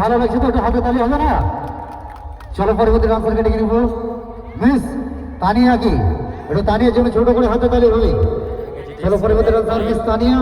ভালো লাগছে তো হবে তাহলে হবে না? চলো পরবর্তী ডান্সারকে ডেকে বল মিস তানিয়া কি? এটা তানিয়ার জন্য ছোট করে হাতে তালি হবে। চলো পরবর্তী ডান্সার মিস তানিয়া।